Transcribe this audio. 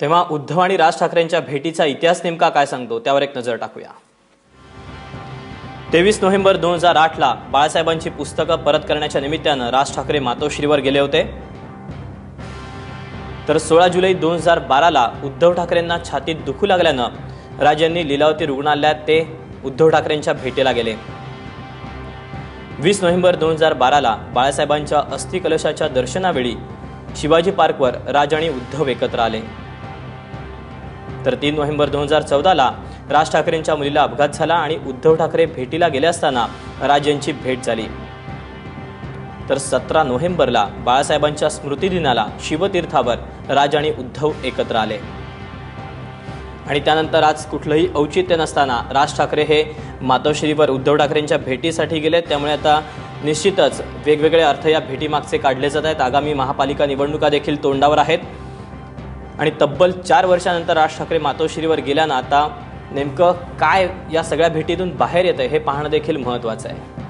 तेव्हा उद्धव आणि राज ठाकरेंच्या भेटीचा इतिहास नेमका काय सांगतो त्यावर एक नजर टाकूया. तेवीस नोव्हेंबर दोन हजार आठला बाळासाहेबांची पुस्तकं परत करण्याच्या निमित्तानं राज ठाकरे मातोश्रीवर गेले होते. तर सोळा जुलै दोन हजार बाराला उद्धव ठाकरेंना छातीत दुखू लागल्यानं राज यांनी लीलावती रुग्णालयात ते उद्धव ठाकरेंच्या भेटीला गेले. वीस नोव्हेंबर दोन हजार बाराला बाळासाहेबांच्या अस्थिकलशाच्या दर्शनावेळी शिवाजी पार्कवर राज आणि उद्धव एकत्र आले. तर तीन नोव्हेंबर दोन हजार चौदाला राज ठाकरेंच्या मुलीला अपघात झाला आणि उद्धव ठाकरे भेटीला गेले असताना राज यांची भेट झाली. तर सतरा नोव्हेंबरला बाळासाहेबांच्या स्मृतिदिनाला शिवतीर्थावर राज आणि उद्धव एकत्र आले. आणि त्यानंतर आज कुठलंही औचित्य नसताना राज ठाकरे हे मातोश्रीवर उद्धव ठाकरेंच्या भेटीसाठी गेले. त्यामुळे आता निश्चितच वेगवेगळे अर्थ या भेटीमागचे काढले जात आहेत. आगामी महापालिका निवडणुका देखील तोंडावर आहेत. आणि तब्बल चार वर्षानंतर राज ठाकरे मातोश्रीवर गेल्यानं आता नेमकं काय या सगळ्या भेटीतून बाहेर येतं हे पाहणं देखील महत्त्वाचं आहे.